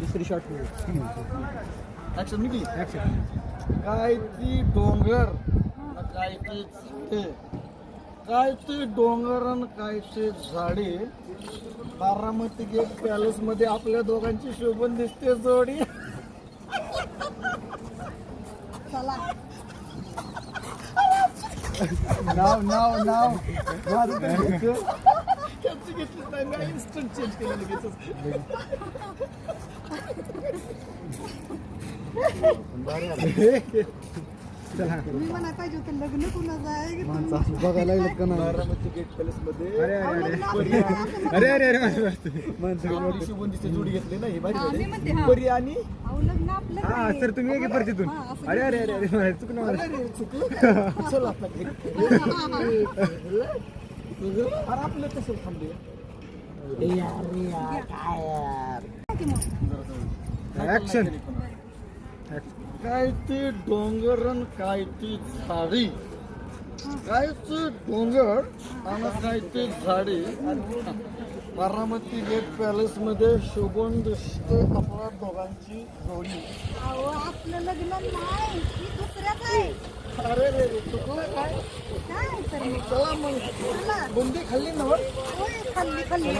दुसरी short action मी action काय ती डोंगर काय ते काय ते डोंगर आणि काय ते झाडे बारामती गेट पॅलेस मध्ये आपल्या दोघांची शोभन दिसते जोडी. नाव नाव नाव. घेतली त्यांनी इन्स्टंट चेंज केलं लगेचच. चला मी म्हणाय पाहिजे होतं लग्न कुणाचं आहे की बघायला लागलं का नाही? बारामती गेट पॅलेस मध्ये अरे अरे अरे. अरे अरे अरे. माणसं आपली जोडी घेतली ना ही भारी हा, मी म्हणते, झाली हा. परी आणि? अहो, लग्न आपलं हा. सर तुम्ही एक परिचितून हा, असं अरे अरे अरे अरे चुकलं अरे. रे, चुकलं? चल आता घरी. अरे आपलं कसं थांबले की मग. ऍक्शन काय ते डोंगरन काय ती झाडी? काय ते डोंगर आणि काय ते झाडी? बारामती गेट पॅलेस मध्ये शोभून दिसते आपल्या दोघांची जोडी. आपलं लग्न नाही दुसऱ्याच आहे. अरे रे रे चुकलं काय? चला मग. बुंदी खाल्ली ना होय, खाल्ली खाल्ली.